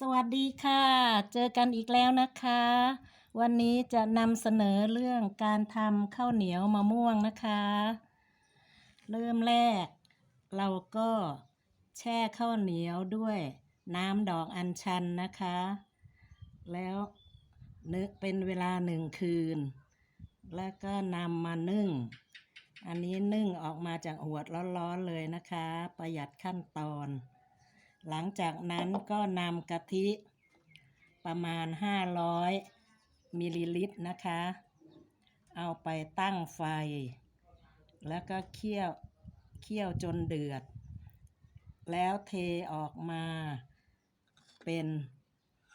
สวัสดีค่ะ เจอกันอีกแล้วนะคะ วันนี้จะนำเสนอเรื่องการทำข้าวเหนียวมะม่วงนะคะ เริ่มแรก เราก็แช่ข้าวเหนียวด้วยน้ำดอกอัญชันนะคะ แล้วนึกเป็นเวลาหนึ่งคืน แล้วก็นำมานึ่ง อันนี้นึ่งออกมาจากหวดร้อนๆเลยนะคะ ประหยัดขั้นตอน หลังจากนั้นก็นำกะทิประมาณ 500 มิลลิลิตรนะคะ เอาไปตั้งไฟ แล้วก็เคี่ยวเคี่ยวจนเดือด แล้วเทออกมาเป็น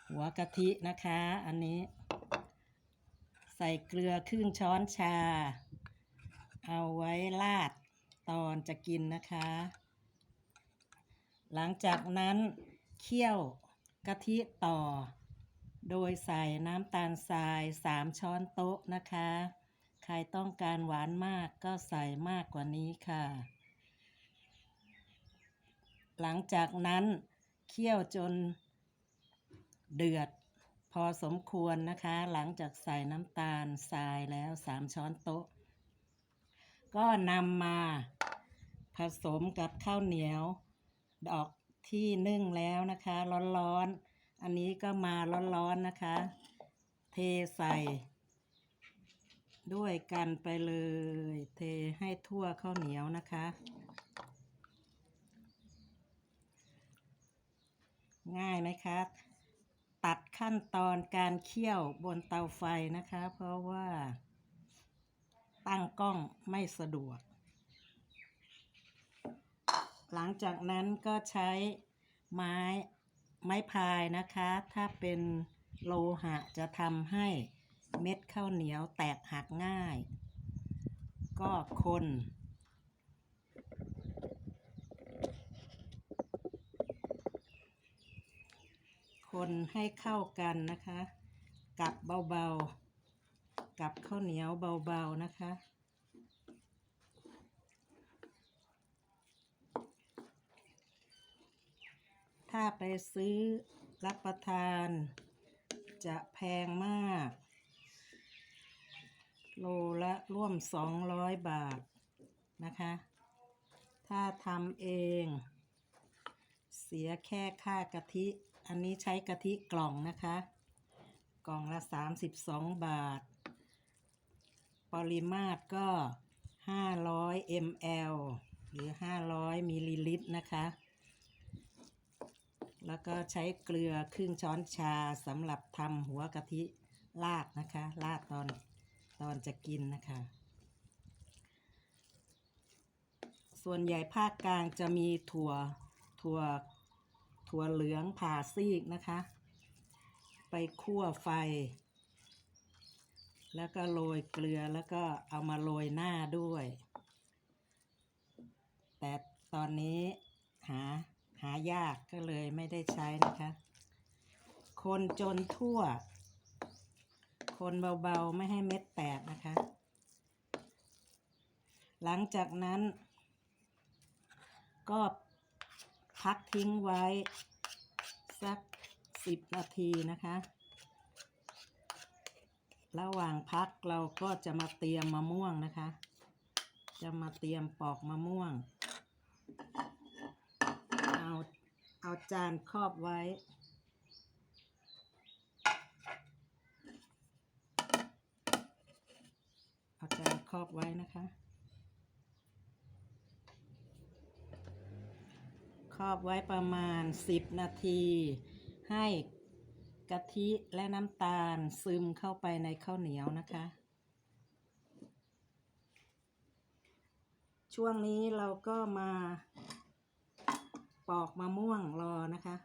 หัวกะทินะคะ อันนี้ ใส่เกลือครึ่งช้อนชา เอาไว้ราดตอนจะกินนะคะ หลังจากนั้นเคี่ยวกะทิต่อ โดยใส่น้ำตาลทราย3ช้อนโต๊ะนะคะ ใครต้องการหวานมากก็ใส่มากกว่านี้ค่ะ หลังจากนั้นเคี่ยวจนเดือดพอสมควรนะคะ หลังจากใส่น้ำตาลทรายแล้ว3ช้อนโต๊ะ ก็นำมาผสมกับข้าวเหนียว ดอกที่นึ่งแล้วนะคะ ร้อนๆ อันนี้ก็มาร้อนๆนะคะ เทใส่ ด้วยกันไปเลย เทให้ทั่วข้าวเหนียวนะคะ ง่ายไหมคะตัดขั้นตอนการเคี่ยวบนเตาไฟนะคะ เพราะว่าตั้งกล้องไม่สะดวก หลังจากนั้นก็ใช้ไม้ไม้พายนะคะ ถ้าเป็นโลหะจะทำให้เม็ดข้าวเหนียวแตกหักง่าย ก็คนคนให้เข้ากันนะคะ กับเบาๆ กับข้าวเหนียวเบาๆนะคะาไปซื้อรับประทาน จะแพงมาก โลละร่วม 200 บาทนะคะ ถ้าทำเอง เสียแค่ค่ากะทิ อันนี้ใช้กะทิกล่องนะคะ กล่องละ 32 บาท ปริมาตรก็ 500 ml หรือ 500มิลลิลิตรนะคะ แล้วก็ใช้เกลือครึ่งช้อนชาสำหรับทำหัวกะทิลาดนะคะลาดตอนตอนจะกินนะคะ ส่วนใหญ่ภาคกลางจะมีถั่วถั่วถั่วเหลืองผ่าซีกนะคะ ไปคั่วไฟ แล้วก็โรยเกลือแล้วก็เอามาโรยหน้าด้วย แต่ตอนนี้หา หายากก็เลยไม่ได้ใช้นะคะ คนจนทั่ว คนเบาๆไม่ให้เม็ดแตกนะคะ หลังจากนั้น ก็พักทิ้งไว้ สักสิบนาทีนะคะ ระหว่างพักเราก็จะมาเตรียมมะม่วงนะคะ จะมาเตรียมปอกมะม่วง เอา เอาจานครอบไว้ เอาจานครอบไว้นะคะ ครอบไว้ประมาณ 10 นาที ให้กะทิและน้ำตาลซึมเข้าไปในข้าวเหนียวนะคะ ช่วงนี้เราก็มา ปอกมะม่วงรอนะคะ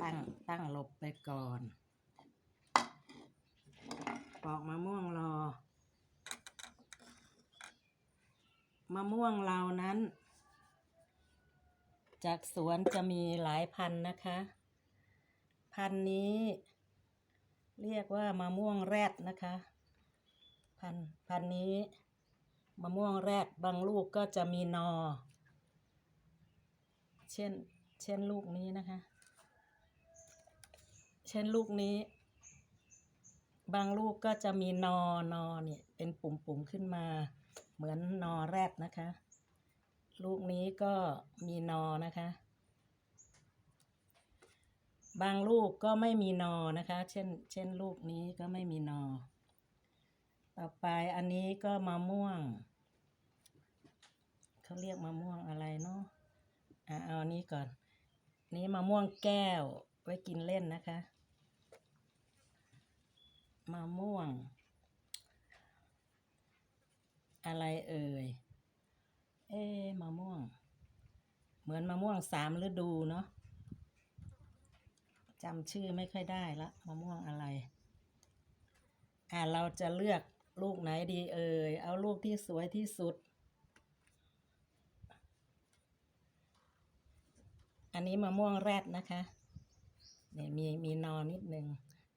ตั้งตั้งหลบไปก่อน ปอกมะม่วงรอ มะม่วงเรานั้น จากสวนจะมีหลายพันนะคะ พันนี้เรียกว่ามะม่วงแรดนะคะ พันพันนี้ มะม่วงแรดบางลูกก็จะมีนอ เช่น เช่นลูกนี้นะคะ เช่นลูกนี้ บางลูกก็จะมีนอนอเนี่ยเป็นปุ่มๆขึ้นมา เหมือนนอแรดนะคะ ลูกนี้ก็มีนอนะคะ บางลูกก็ไม่มีนอนะคะ เช่น เช่นลูกนี้ก็ไม่มีนอ ต่อไปอันนี้ก็มะม่วง เขาเรียกมะม่วงอะไรเนาะอะเอาอันนี้ก่อน นี้มะม่วงแก้วไว้กินเล่นนะคะมะม่วง อะไรเอ่ย เอ๊ะมะม่วง เหมือนมะม่วงสามฤดูเนาะจำชื่อไม่ค่อยได้ละมะม่วงอะไร อ่าเราจะเลือก ลูกไหนดีเอ่ย เอาลูกที่สวยที่สุด อันนี้มะม่วงแรดนะคะเนี่ยมีมีนอนนิดนึง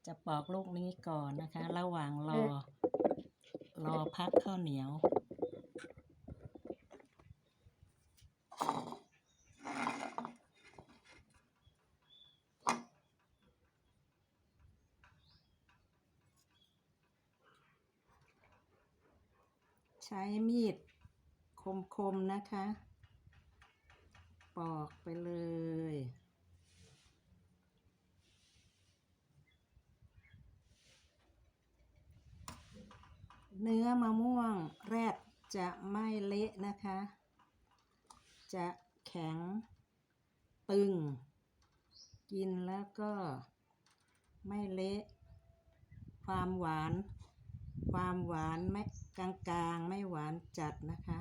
จะปอกลูกนี้ก่อนนะคะ ระหว่างรอ รอพักข้าวเหนียว ใช้มีด คมๆนะคะ ปอกไปเลย เนื้อมะม่วงแรดจะไม่เละนะคะ จะแข็งตึง กินแล้วก็ไม่เละ ความหวาน ความหวานไม่กลางๆ ไม่หวานจัดนะคะ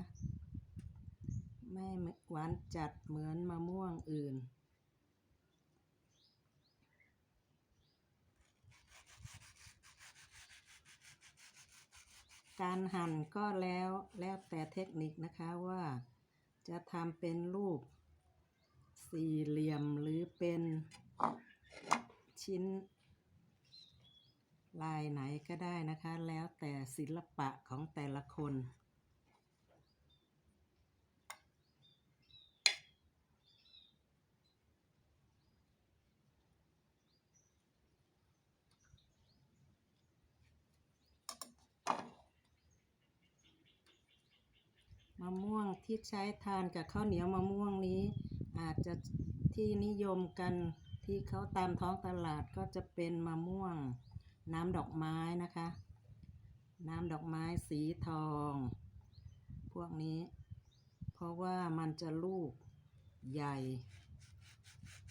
ไม่หวานจัดเหมือนมะม่วงอื่น การหั่นก็แล้วแล้วแต่เทคนิคนะคะว่าจะทำเป็นรูปสี่เหลี่ยมหรือเป็นชิ้น ลายไหนก็ได้นะคะ แล้วแต่ศิลปะของแต่ละคนะม่วงที่ใช้ทานกับข้าวเหนียวมะม่วงนี้ อาจจะที่นิยมกันที่เขาตามท้องตลาดก็จะเป็นมะม่วง น้ำดอกไม้นะคะ น้ำดอกไม้สีทอง พวกนี้ เพราะว่ามันจะลูกใหญ่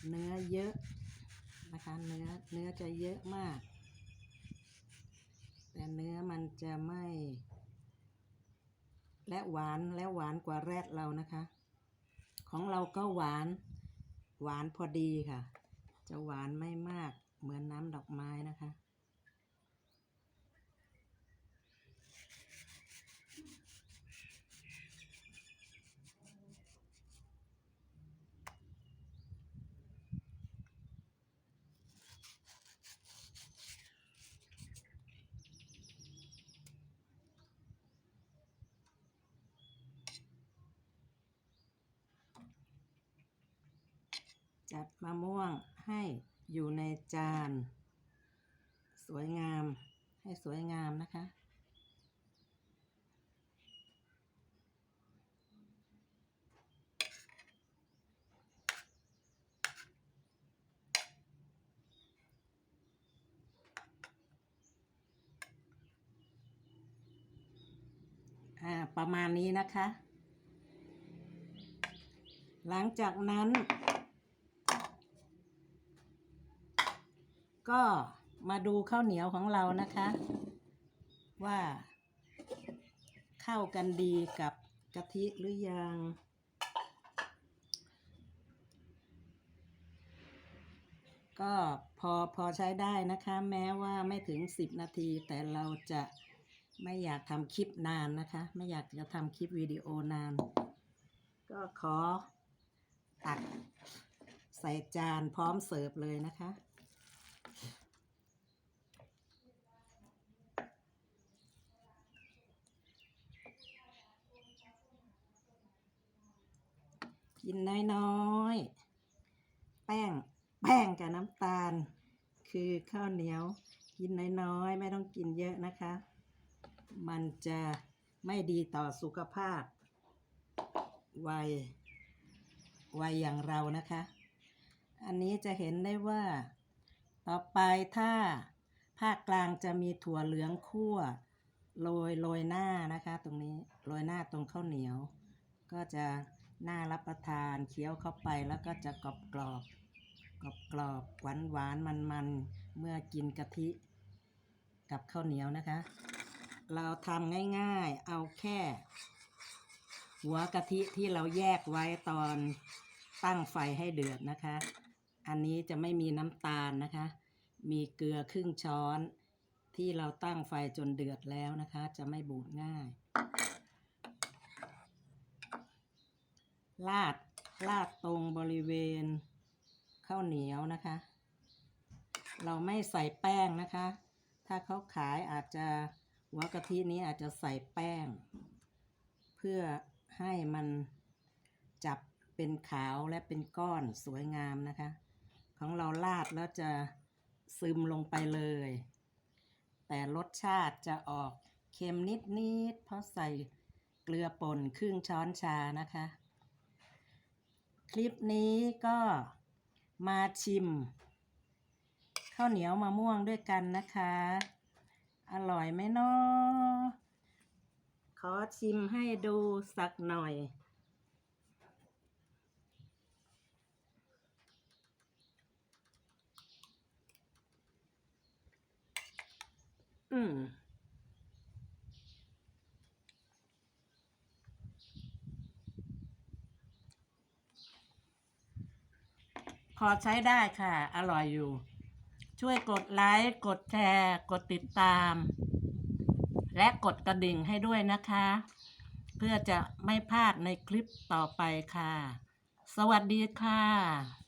เนื้อเยอะนะคะเนื้อเนื้อจะเยอะมาก แต่เนื้อมันจะไม่ และหวานและหวานกว่าแรดเรานะคะ ของเราก็หวาน หวานพอดีค่ะ จะหวานไม่มากเหมือนน้ำดอกไม้นะคะ จัดมะม่วงให้อยู่ในจาน สวยงามให้สวยงามนะคะ อ่า ประมาณนี้นะคะ หลังจากนั้น ก็มาดูข้าวเหนียวของเรานะคะ ว่า เข้ากันดีกับกะทิหรือยัง ก็พอพอใช้ได้นะคะ แม้ว่าไม่ถึง 10 นาที แต่เราจะไม่อยากทำคลิปนานนะคะ ไม่อยากจะทำคลิปวิดีโอนาน ก็ขอตักใส่จานพร้อมเสิร์ฟเลยนะคะ กินน้อยๆ แป้ง แป้งกับน้ำตาล คือข้าวเหนียว กินน้อยๆ ไม่ต้องกินเยอะนะคะ มันจะไม่ดีต่อสุขภาพ วัย วัยอย่างเรานะคะ อันนี้จะเห็นได้ว่า ต่อไปถ้าภาคกลางจะมีถั่วเหลืองคั่วโรยโรยหน้านะคะ ตรงนี้โรยหน้าตรงข้าวเหนียว ก็จะ น่ารับประทานเคี้ยวเข้าไปแล้วก็จะกรอบกรอบกรอบกรอบหวานหวานมันมันเมื่อกินกะทิกับข้าวเหนียวนะคะ เราทำง่ายๆ เอาแค่ หัวกะทิที่เราแยกไว้ตอนตั้งไฟให้เดือดนะคะ อันนี้จะไม่มีน้ำตาลนะคะ มีเกลือครึ่งช้อนที่เราตั้งไฟจนเดือดแล้วนะคะ จะไม่บูดง่าย ลาดลาดตรงบริเวณข้าวเหนียวนะคะ เราไม่ใส่แป้งนะคะ ถ้าเขาขายอาจจะหัวกะทินี้อาจจะใส่แป้ง เพื่อให้มันจับเป็นขาวและเป็นก้อนสวยงามนะคะ ของเราลาดแล้วจะซึมลงไปเลย แต่รสชาติจะออกเค็มนิดๆเพราะใส่เกลือป่นครึ่งช้อนชานะคะ คลิปนี้ก็มาชิม ข้าวเหนียวมะม่วงด้วยกันนะคะ อร่อยไหมเนาะขอชิมให้ดูสักหน่อย อืม พอใช้ได้ค่ะ อร่อยอยู่ ช่วยกดไลค์ กดแชร์ กดติดตาม และกดกระดิ่งให้ด้วยนะคะ เพื่อจะไม่พลาดในคลิปต่อไปค่ะ สวัสดีค่ะ